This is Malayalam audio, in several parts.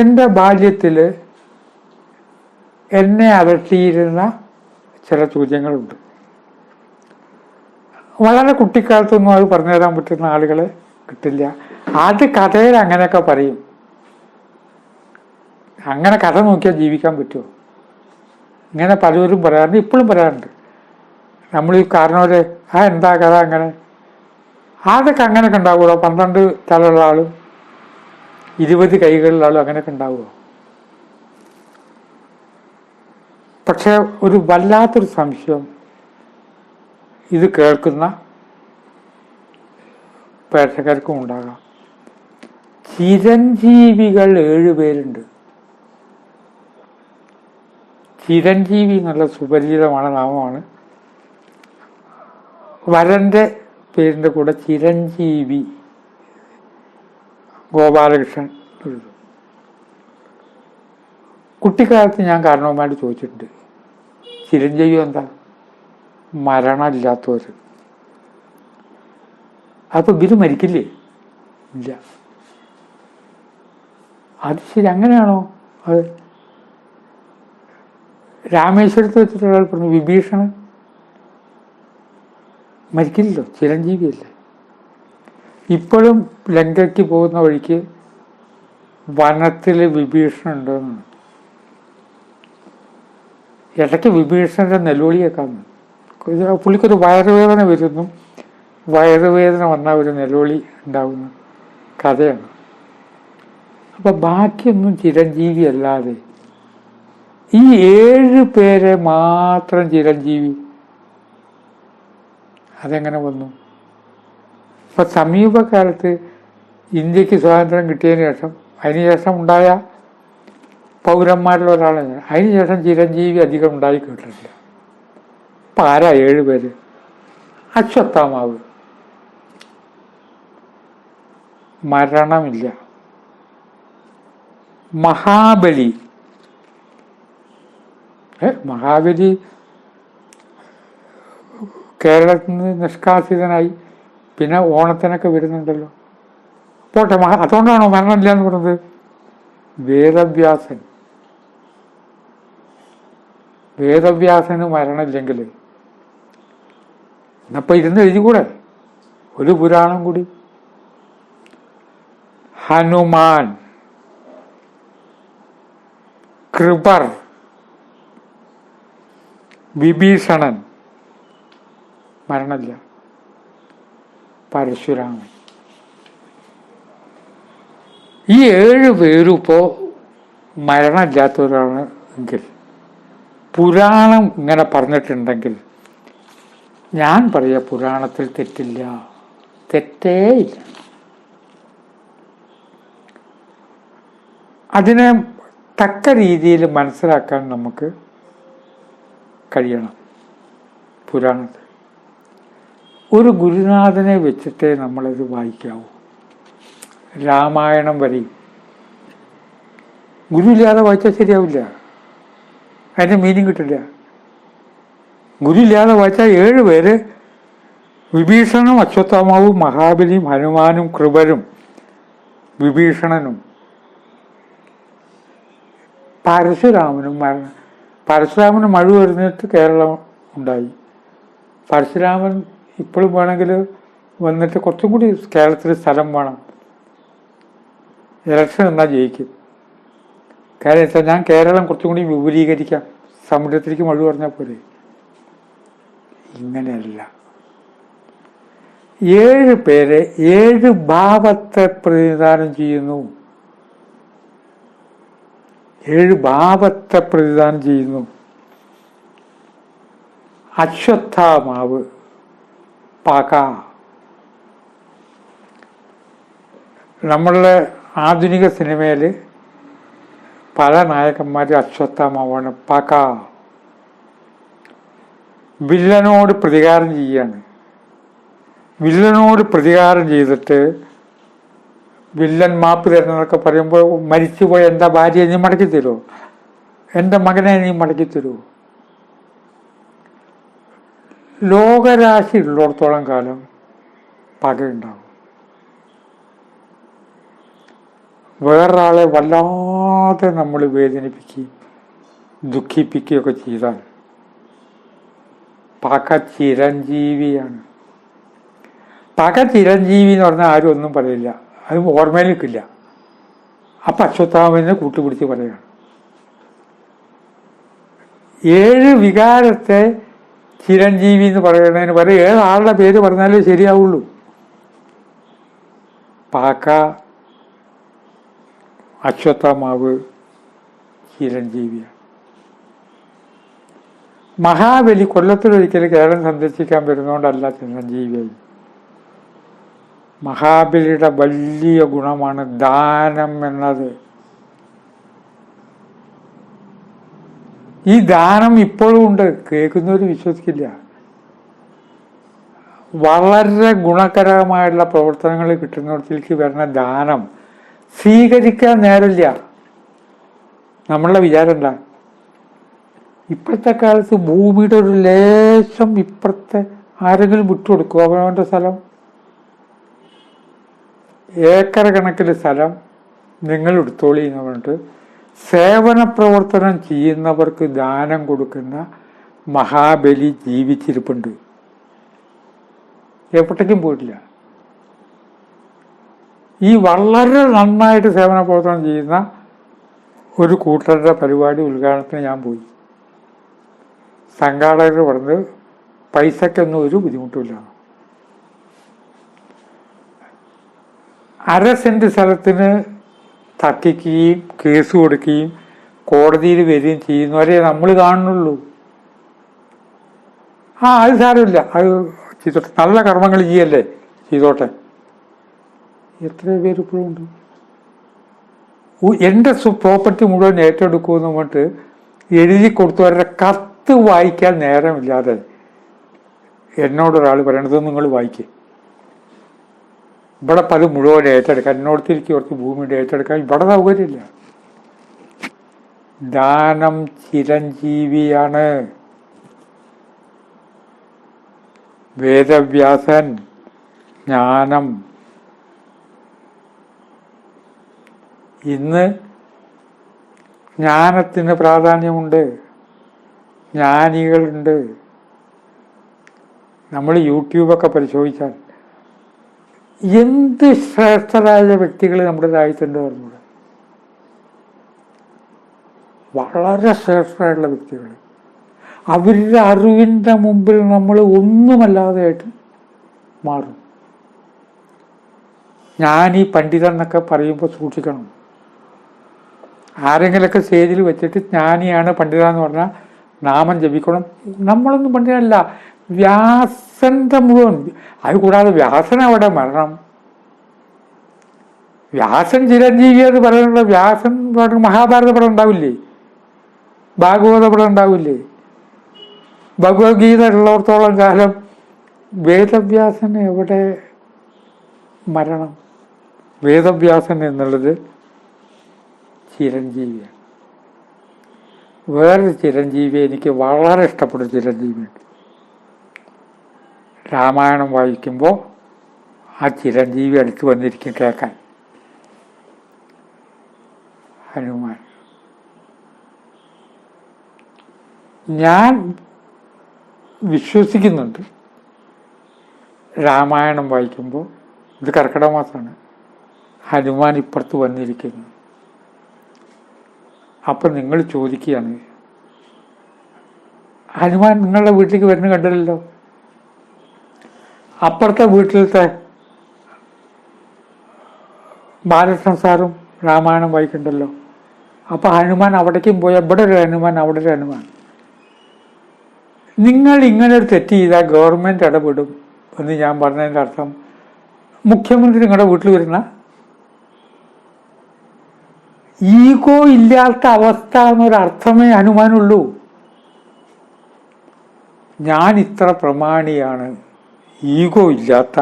എന്റെ ബാല്യത്തിൽ എന്നെ അലട്ടിയിരുന്ന ചില ചോദ്യങ്ങളുണ്ട്. വളരെ കുട്ടിക്കാലത്തൊന്നും അത് പറഞ്ഞു തരാൻ പറ്റുന്ന ആളുകളെ കിട്ടില്ല. അത് കഥയിൽ അങ്ങനെയൊക്കെ പറയും. അങ്ങനെ കഥ നോക്കിയാൽ ജീവിക്കാൻ പറ്റുമോ ഇങ്ങനെ പലരും പറയാറുണ്ട്. ഇപ്പോഴും പറയാറുണ്ട്. നമ്മൾ ഈ കാരണവരെ ആ എന്താ കഥ അങ്ങനെ? അതൊക്കെ അങ്ങനെയൊക്കെ ഉണ്ടാവുള്ളൂ പന്ത്രണ്ട് തലയുള്ള ആളും ഇരുപത് കൈകളിലാളും അങ്ങനെയൊക്കെ ഉണ്ടാവുമോ പക്ഷെ ഒരു വല്ലാത്തൊരു സംശയം. ഇത് കേൾക്കുന്ന പ്രേക്ഷകർക്കും ഉണ്ടാകാം. ചിരഞ്ജീവികൾ ഏഴുപേരുണ്ട് ചിരഞ്ജീവി എന്നുള്ള സുപരിചിതമാണ് നാമമാണ്. വരന്റെ പേരിന്റെ കൂടെ ചിരഞ്ജീവി ഗോപാലകൃഷ്ണൻ എഴുതും. കുട്ടിക്കാലത്ത് ഞാൻ കാരണവന്മാരോട് ചോദിച്ചിട്ടുണ്ട് ചിരഞ്ജീവി എന്താ? മരണമില്ലാത്തവർ അപ്പൊ ഇവർ മരിക്കില്ലേ? ഇല്ല. അത് ശരി അങ്ങനെയാണോ? അത് രാമേശ്വരത്ത് വെച്ചിട്ട് ഒരാൾ പറഞ്ഞു വിഭീഷണൻ? മരിക്കില്ലല്ലോ ചിരഞ്ജീവിയല്ലേ ഇപ്പോഴും ലങ്കയ്ക്ക് പോകുന്ന വഴിക്ക് വനത്തിൽ വിഭീഷണം ഉണ്ടെന്ന് ഇടയ്ക്ക് വിഭീഷണന്റെ നെല്ലുവിളി കേൾക്കാം പുള്ളിക്കൊരു വയറുവേദന വരുന്നു. വയറുവേദന വന്നാൽ ഒരു നെല്ലുവിളി ഉണ്ടാകുന്ന കഥയാണ്. അപ്പൊ ബാക്കിയൊന്നും ചിരഞ്ജീവി അല്ലാതെ ഈ ഏഴ് പേരെ മാത്രം ചിരഞ്ജീവി. അതെങ്ങനെ വന്നു? ഇപ്പൊ സമീപകാലത്ത് ഇന്ത്യയ്ക്ക് സ്വാതന്ത്ര്യം കിട്ടിയതിന് ശേഷം അതിനുശേഷം ഉണ്ടായ പൗരന്മാരിൽ ഒരാളാണ് അതിനുശേഷം ചിരഞ്ജീവി അധികം ഉണ്ടായി കേട്ടിട്ടില്ല. അപ്പം ആരാ ഏഴ് പേര്? അശ്വത്ഥാമാവ്. മരണമില്ല. മഹാബലി. മഹാബലി കേരളത്തിൽ നിന്ന് നിഷ്കാസിതനായി. പിന്നെ ഓണത്തിനൊക്കെ വരുന്നുണ്ടല്ലോ. പോട്ടെ അതുകൊണ്ടാണോ മരണമില്ല എന്ന് പറഞ്ഞത്? വേദവ്യാസൻ. വേദവ്യാസന് മരണമില്ലെങ്കിൽ എന്നപ്പോൾ ഇരുന്ന് എഴുതിക്കൂടെ? ഒരു പുരാണം കൂടി. ഹനുമാൻ. കൃപർ. വിഭീഷണൻ. മരണമില്ല. പരശുരാമൻ. ഈ ഏഴ് പേരും ഇപ്പോ മരണമില്ലാത്തവരാണ് എങ്കിൽ പുരാണം ഇങ്ങനെ പറഞ്ഞിട്ടുണ്ടെങ്കിൽ ഞാൻ പറയാ പുരാണത്തിൽ തെറ്റില്ല. തെറ്റേ ഇല്ല. അതിനെ തക്ക രീതിയിൽ മനസ്സിലാക്കാൻ നമുക്ക് കഴിയണം പുരാണത്തിൽ. ഒരു ഗുരുനാഥനെ വെച്ചിട്ടേ നമ്മളത് വായിക്കാവൂ. രാമായണം വരെയും ഗുരുവില്ലാതെ വായിച്ചാൽ ശരിയാവില്ല. അതിന്റെ മീനിങ് കിട്ടില്ല. ഗുരുവില്ലാതെ വായിച്ചാൽ ഏഴ് പേര് വിഭീഷണനും അശ്വത്ഥാമാവും മഹാബലിയും ഹനുമാനും കൃപരും വിഭീഷണനും. പരശുരാമനും മരണ പരശുരാമന് മഴ വരുന്നിട്ട് കേരളം ഉണ്ടായി. പരശുരാമൻ ഇപ്പോഴും വേണമെങ്കിൽ വന്നിട്ട് കുറച്ചും കൂടി കേരളത്തിൽ സ്ഥലം വേണം. ഇലക്ഷൻ എന്നാൽ ജയിക്കും. കാര്യം വെച്ചാൽ ഞാൻ കേരളം കുറച്ചും കൂടി വിപുലീകരിക്കാം. സമുദ്രത്തിലേക്ക് മഴ പറഞ്ഞാൽ പോരെ. ഇങ്ങനെയല്ല. ഏഴ് പേരെ ഏഴ് ഭാവത്തെ പ്രതിനിധാനം ചെയ്യുന്നു. ഏഴ് ഭാവത്തെ പ്രതിദാനം ചെയ്യുന്നു. അശ്വത്ഥാമാവ് പാക. നമ്മളുടെ ആധുനിക സിനിമയിൽ പല നായകന്മാരും അശ്വത്ഥമാവാണ്. പക. വില്ലനോട് പ്രതികാരം ചെയ്യാണ്. വില്ലനോട് പ്രതികാരം ചെയ്തിട്ട് വില്ലൻ മാപ്പ് തരുന്നതൊക്കെ പറയുമ്പോൾ മരിച്ചുപോയ എന്റെ ഭാര്യയെ നീ മടക്കി തരുമോ എന്റെ മകനെ നീ മടക്കി തരുമോ ലോകരാശി ഉള്ളിടത്തോളം കാലം പകയുണ്ടാവും വേറൊരാളെ വല്ലാതെ നമ്മൾ വേദനിപ്പിക്കുകയും ദുഃഖിപ്പിക്കുകയൊക്കെ ചെയ്താൽ പക ചിരഞ്ജീവിയാണ്. പക ചിരഞ്ജീവി എന്ന് പറഞ്ഞാൽ ആരും ഒന്നും പറയില്ല. അത് ഓർമ്മയിൽ നിൽക്കില്ല. അപ്പം അശ്വത്ഥാമനെ കൂട്ടുപിടിച്ച് പറയുകയാണ് ഏഴ് വികാരത്തെ ചിരഞ്ജീവി എന്ന് പറയുന്നതിന് പറയും ഏഴാളുടെ പേര് പറഞ്ഞാലേ ശരിയാവുള്ളൂ. പാക്ക അശ്വത്ഥമാവ് ചിരഞ്ജീവിയാണ്. മഹാബലി കൊല്ലത്തിലൊരിക്കൽ കേരളം സന്ദർശിക്കാൻ വരുന്നതുകൊണ്ടല്ല ചിരഞ്ജീവിയായി മഹാബലിയുടെ വലിയ ഗുണമാണ് ദാനം എന്നത്. ഈ ദാനം ഇപ്പോഴും ഉണ്ട്. കേൾക്കുന്നവർ വിശ്വസിക്കില്ല. വളരെ ഗുണകരമായുള്ള പ്രവർത്തനങ്ങൾ കിട്ടുന്നിടത്തേക്ക് വരുന്ന ദാനം. സ്വീകരിക്കാൻ നേരമില്ല. നമ്മളുടെ വിചാരം എന്താണ്? ഇപ്പോഴത്തെ കാലത്ത് ഭൂമിയുടെ ഒരു ലേശം ഇപ്പുറത്തെ ആരെങ്കിലും വിട്ടുകൊടുക്കുമോ അവനവന്റെ സ്ഥലം? ഏക്കർ കണക്കിലെ സ്ഥലം നിങ്ങൾ എടുത്തോളി എന്ന് പറഞ്ഞിട്ട് സേവന പ്രവർത്തനം ചെയ്യുന്നവർക്ക് ദാനം കൊടുക്കുന്ന മഹാബലി ജീവിച്ചിരിപ്പുണ്ട്. എവിടേക്കും പോയിട്ടില്ല. ഈ വളരെ നന്നായിട്ട് സേവന പ്രവർത്തനം ചെയ്യുന്ന ഒരു കൂട്ടരുടെ പരിപാടി ഉദ്ഘാടനത്തിന് ഞാൻ പോയി. സംഘാടകർ പറഞ്ഞ് പൈസക്കൊന്നും ഒരു ബുദ്ധിമുട്ടുമില്ല. അര സെന്റ് സ്ഥലത്തിന് തർക്കിക്കുകയും കേസ് കൊടുക്കുകയും കോടതിയിൽ വരികയും ചെയ്യുന്നവരെ നമ്മൾ കാണുന്നുള്ളൂ. ആ അത് സാരമില്ല. അത് ചെയ്തോട്ടെ. നല്ല കർമ്മങ്ങൾ ചെയ്യല്ലേ? ചെയ്തോട്ടെ. എത്ര പേര് ഇപ്പോഴും ഉണ്ട് എന്റെ പ്രോപ്പർട്ടി മുഴുവൻ ഏറ്റെടുക്കുമെന്ന് പറഞ്ഞിട്ട് എഴുതി കൊടുത്തവരുടെ കത്ത് വായിക്കാൻ നേരമില്ലാതെ എന്നോടൊരാൾ പറയണത് നിങ്ങൾ വായിക്കേ. ഇവിടെ പല മുഴുവൻ ഏറ്റെടുക്കാൻ എന്നോട് തിരിച്ച് കുറച്ച് ഭൂമിയുടെ ഏറ്റെടുക്കാൻ ഇവിടെ സൗകര്യമില്ല. ദാനം ചിരഞ്ജീവിയാണ്. വേദവ്യാസൻ ജ്ഞാനം ഇന്ന് ജ്ഞാനത്തിന് പ്രാധാന്യമുണ്ട്. ജ്ഞാനികളുണ്ട്. നമ്മൾ യൂട്യൂബൊക്കെ പരിശോധിച്ചാൽ എന്ത് ശ്രേഷ്ഠരായ വ്യക്തികൾ നമ്മുടെ രാജ്യത്തുണ്ട് പറഞ്ഞത് വളരെ ശ്രേഷ്ഠരായിട്ടുള്ള വ്യക്തികൾ. അവരുടെ അറിവിന്റെ മുമ്പിൽ നമ്മൾ ഒന്നുമല്ലാതെയായിട്ട് മാറും. ഞാൻ ഈ പണ്ഡിതൻ എന്നൊക്കെ പറയുമ്പോൾ സൂക്ഷിക്കണം. ആരെങ്കിലൊക്കെ സ്റ്റേജിൽ വെച്ചിട്ട് ജ്ഞാനിയാണ് പണ്ഡിത എന്ന് പറഞ്ഞാൽ നാമം ജപിക്കണം. നമ്മളൊന്നും പണ്ഡിതല്ല വ്യാസന്റെ മുഴുവൻ. അത് കൂടാതെ വ്യാസൻ അവിടെ മരണം. വ്യാസൻ ചിരഞ്ജീവി എന്ന് പറയുന്നത് വ്യാസൻ മഹാഭാരത പടം ഉണ്ടാവില്ലേ? ഭാഗവത പടം ഉണ്ടാവില്ലേ? ഭഗവത്ഗീത ഉള്ളിടത്തോളം കാലം വേദവ്യാസൻ എവിടെ മരണം? വേദവ്യാസൻ എന്നുള്ളത് ചിരഞ്ജീവിയാണ്. വേറൊരു ചിരഞ്ജീവി എനിക്ക് വളരെ ഇഷ്ടപ്പെട്ട ചിരഞ്ജീവിയുണ്ട്. രാമായണം വായിക്കുമ്പോൾ ആ ചിരഞ്ജീവി അടുത്ത് വന്നിരിക്കും കേൾക്കാൻ. ഹനുമാൻ. ഞാൻ വിശ്വസിക്കുന്നുണ്ട് രാമായണം വായിക്കുമ്പോൾ. ഇത് കർക്കിടക മാസമാണ്. ഹനുമാൻ ഇപ്പുറത്ത് വന്നിരിക്കുന്നു. അപ്പം നിങ്ങൾ ചോദിക്കുകയാണ്. ഹനുമാൻ നിങ്ങളുടെ വീട്ടിലേക്ക് വരുന്ന കണ്ടില്ലല്ലോ? അപ്പുറത്തെ വീട്ടിലത്തെ ബാലകൃഷ്ണൻ സാറും രാമായണം വായിക്കണ്ടല്ലോ? അപ്പൊ ഹനുമാൻ അവിടേക്കും പോയ ഇവിടെ ഒരു ഹനുമാൻ അവിടെ ഒരു ഹനുമാൻ. നിങ്ങൾ ഇങ്ങനെ ഒരു തെറ്റ് ചെയ്താൽ ഗവൺമെന്റ് ഇടപെടും എന്ന് ഞാൻ പറഞ്ഞതിന്റെ അർത്ഥം. മുഖ്യമന്ത്രി നിങ്ങളുടെ വീട്ടിൽ വരുന്ന ഈഗോ ഇല്ലാത്ത അവസ്ഥ എന്നൊരർത്ഥമേ അനുമാനുള്ളൂ. ഞാൻ ഇത്ര പ്രമാണിയാണ്. ഈഗോ ഇല്ലാത്ത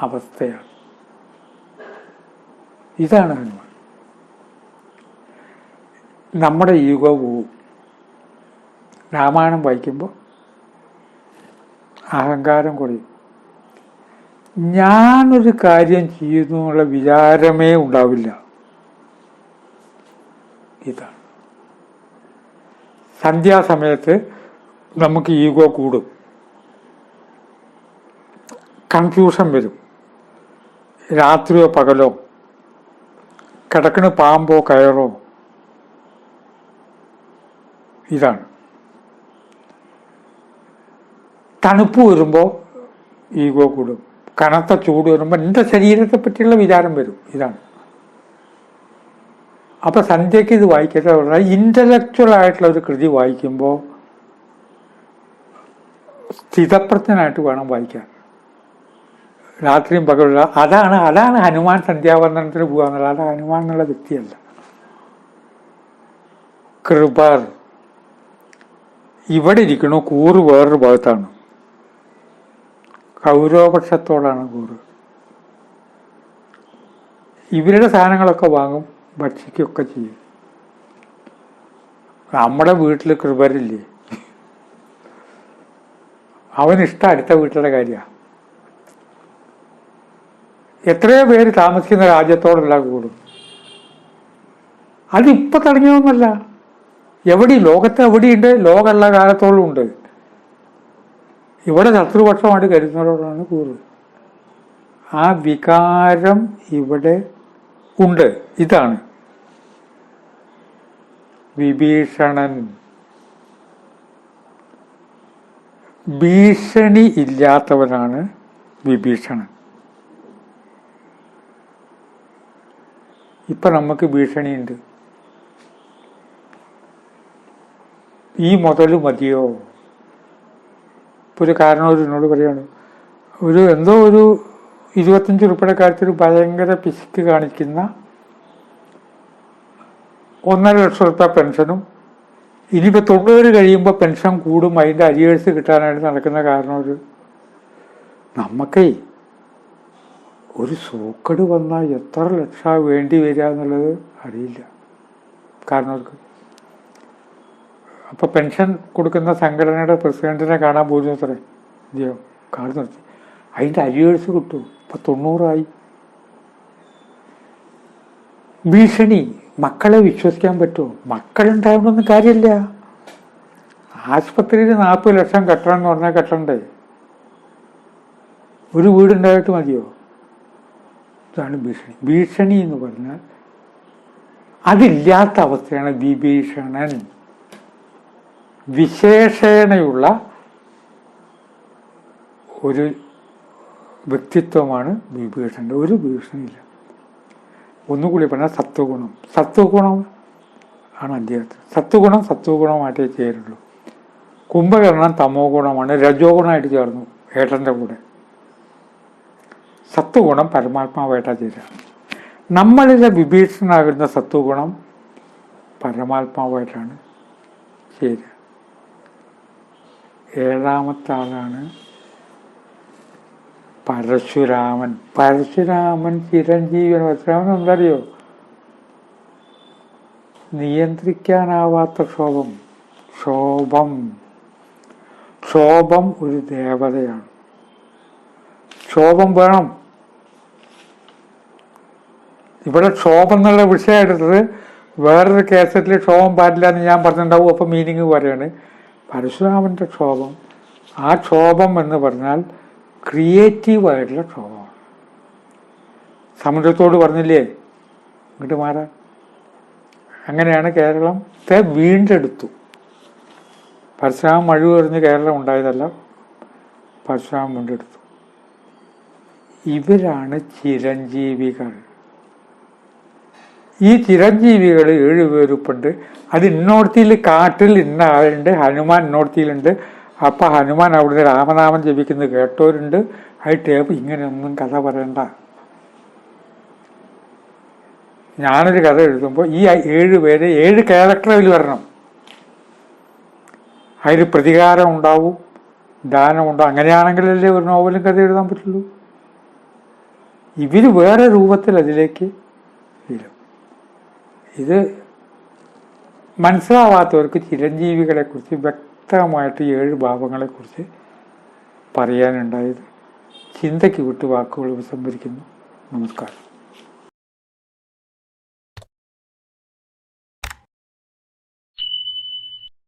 അവസ്ഥയാണ്. ഇതാണ് അനുമാനം. നമ്മുടെ ഈഗോ പോവും. രാമായണം വായിക്കുമ്പോൾ അഹങ്കാരം കുറയും. ഞാനൊരു കാര്യം ചെയ്യുന്നു എന്നുള്ള വിചാരമേ ഉണ്ടാവില്ല. ഇതാണ്. സന്ധ്യാസമയത്ത് നമുക്ക് ഈഗോ കൂടും. കൺഫ്യൂഷൻ വരും. രാത്രിയോ പകലോ. കിടക്കണ പാമ്പോ കയറോ. ഇതാണ്. തണുപ്പ് വരുമ്പോൾ ഈഗോ കൂടും. കനത്ത ചൂട് വരുമ്പോൾ എന്റെ ശരീരത്തെ പറ്റിയുള്ള വിചാരം വരും. ഇതാണ്. അപ്പൊ സന്ധ്യയ്ക്ക് ഇത് വായിക്കട്ടെ. പറഞ്ഞാൽ ഇന്റലക്ച്വൽ ആയിട്ടുള്ള ഒരു കൃതി വായിക്കുമ്പോൾ സ്ഥിതപ്രജ്ഞനായിട്ട് വേണം വായിക്കാൻ. രാത്രിയും പകലുള്ള അതാണ് അതാണ് ഹനുമാൻ സന്ധ്യാവന്ദനത്തിന് പോകുക എന്നുള്ളത്. അത് ഹനുമാൻ എന്നുള്ള വ്യക്തിയല്ല. കൃപർ ഇവിടെ ഇരിക്കണു കൂറ് വേറൊരു ഭാഗത്താണ്. കൗരവപക്ഷത്തോടാണ് കൂറ്. ഇവരുടെ സാധനങ്ങളൊക്കെ വാങ്ങും. ഭക്ഷിക്കുകയൊക്കെ ചെയ്യും. നമ്മുടെ വീട്ടിൽ കൃപരില്ലേ? അവനിഷ്ടം അടുത്ത വീട്ടിലെ കാര്യമാണ് എത്രയോ പേര് താമസിക്കുന്ന രാജ്യത്തോടുള്ള കൂടും. അതിപ്പോൾ തുടങ്ങിയൊന്നുമല്ല എവിടെ ലോകത്ത് എവിടെയുണ്ട്? ലോകമുള്ള കാലത്തോളം ഉണ്ട്. ഇവിടെ ശത്രുപക്ഷമായിട്ട് കരുതുന്നവരോടാണ് കൂടുതൽ ആ വികാരം ഇവിടെ ഉണ്ട്. ഇതാണ്. വിഭീഷണൻ. ഭീഷണി ഇല്ലാത്തവനാണ് വിഭീഷണൻ. ഇപ്പൊ നമുക്ക് ഭീഷണിയുണ്ട്. ഈ മുതൽ മതിയോ? ഇപ്പൊ ഒരു കാരണം ഒരു എന്നോട് പറയാണ്. ഒരു എന്തോ ഒരു ഇരുപത്തഞ്ച് ഉറുപ്പിയുടെ കാര്യത്തിൽ ഭയങ്കര പിശുക്ക് കാണിക്കുന്ന ഒന്നര ലക്ഷം റുപ്യ പെൻഷനും ഇനിയിപ്പോൾ തൊണ്ണൂറ് കഴിയുമ്പോൾ പെൻഷൻ കൂടും. അതിന്റെ അരിയേഴ്സ് കിട്ടാനായിട്ട് നടക്കുന്ന കാരണം ഒരു നമുക്കേ ഒരു സൂക്കട് വന്നാൽ എത്ര ലക്ഷം വേണ്ടി വരിക എന്നുള്ളത് അറിയില്ല. കാരണം അപ്പോൾ പെൻഷൻ കൊടുക്കുന്ന സംഘടനയുടെ പ്രസിഡന്റിനെ കാണാൻ പോകുന്നത്രേ അത്രേ കാണുന്നു അതിന്റെ അരിയേഴ്സ് കിട്ടും ഇപ്പം തൊണ്ണൂറായി ഭീഷണി. മക്കളെ വിശ്വസിക്കാൻ പറ്റുമോ? മക്കളുണ്ടാവണമെന്ന് കാര്യമില്ല. ആശുപത്രിയിൽ നാൽപ്പത് ലക്ഷം കെട്ടണം എന്ന് പറഞ്ഞാൽ കെട്ടണ്ടേ? ഒരു വീടുണ്ടായിട്ട് മതിയോ? ഇതാണ് ഭീഷണി. ഭീഷണി എന്ന് പറഞ്ഞാൽ അതില്ലാത്ത അവസ്ഥയാണ് വിഭീഷണൻ. വിശേഷണയുള്ള ഒരു വ്യക്തിത്വമാണ് വിഭീഷണന്റെ. ഒരു ഭീഷണിയില്ല. ഒന്നുകൂടി പറഞ്ഞാൽ സത്വഗുണം. സത്വഗുണം ആണ് അദ്ദേഹത്തിന്. സത്വഗുണം സത്വഗുണമായിട്ടേ ചേരുള്ളൂ. കുംഭകരണം തമോ ഗുണമാണ് രജോ ഗുണമായിട്ട് ചേർന്നു ഏട്ടന്റെ കൂടെ. സത്വഗുണം പരമാത്മാവായിട്ടാണ് ചേരുക. നമ്മളിലെ വിഭീഷണനാകുന്ന സത്വഗുണം പരമാത്മാവായിട്ടാണ് ചേരുക. ഏഴാമത്തെ ആളാണ് പരശുരാമൻ. പരശുരാമൻ ചിരഞ്ജീവൻ പരശുരാമൻ എന്തറിയോ? നിയന്ത്രിക്കാനാവാത്ത ക്ഷോഭം. ക്ഷോഭം. ക്ഷോഭം ഒരു ദേവതയാണ്. ക്ഷോഭം വേണം. ഇവിടെ ക്ഷോഭം എന്നുള്ള വിഷയം എടുത്തത് വേറൊരു കേസറ്റിൽ ക്ഷോഭം പാടില്ല എന്ന് ഞാൻ പറഞ്ഞിട്ടുണ്ടാവും. അപ്പം മീനിങ് പറയാണ് പരശുരാമന്റെ ക്ഷോഭം. ആ ക്ഷോഭം എന്ന് പറഞ്ഞാൽ ക്രിയേറ്റീവായിട്ടുള്ള ക്ഷോഭമാണ് സമുദ്രത്തോട് പറഞ്ഞില്ലേ? ഇങ്ങോട്ട് മാറാൻ അങ്ങനെയാണ് കേരളത്തെ വീണ്ടെടുത്തു. പരശുരാമൻ മഴ എറിഞ്ഞ് കേരളം ഉണ്ടായതല്ല. പരശുരാമൻ വീണ്ടെടുത്തു. ഇവരാണ് ചിരഞ്ജീവികൾ. ഈ ചിരഞ്ജീവികൾ ഏഴുപേരുപ്പുണ്ട് അത് ഇന്നോടത്തിയിൽ കാട്ടിൽ ഇന്ന ആളുണ്ട്. ഹനുമാൻ ഇന്നോടത്തിയിലുണ്ട് അപ്പൊ ഹനുമാൻ അവിടുന്ന് രാമനാമം ജപിക്കുന്നത് കേട്ടവരുണ്ട്. അത് ടേപ്പ് ഇങ്ങനെയൊന്നും കഥ പറയണ്ട. ഞാനൊരു കഥ എഴുതുമ്പോൾ ഈ ഏഴ് പേര് ഏഴ് ക്യാരക്ടറിൽ വരണം. അതിൽ പ്രതികാരം ഉണ്ടാവും ദാനം ഉണ്ടാവും. അങ്ങനെയാണെങ്കിലല്ലേ ഒരു നോവലും കഥ എഴുതാൻ പറ്റുള്ളൂ. ഇവർ വേറെ രൂപത്തിൽ അതിലേക്ക് വരും. ഇത് മനസ്സിലാവാത്തവർക്ക് ചിരഞ്ജീവികളെക്കുറിച്ച് വ്യക്തമായിട്ട് ഏഴ് ഭാവങ്ങളെക്കുറിച്ച് പറയാനുണ്ടായത് ചിന്തയ്ക്ക് വിട്ട് വാക്കുകൾ ഉപസംഹരിക്കുന്നു. നമസ്കാരം.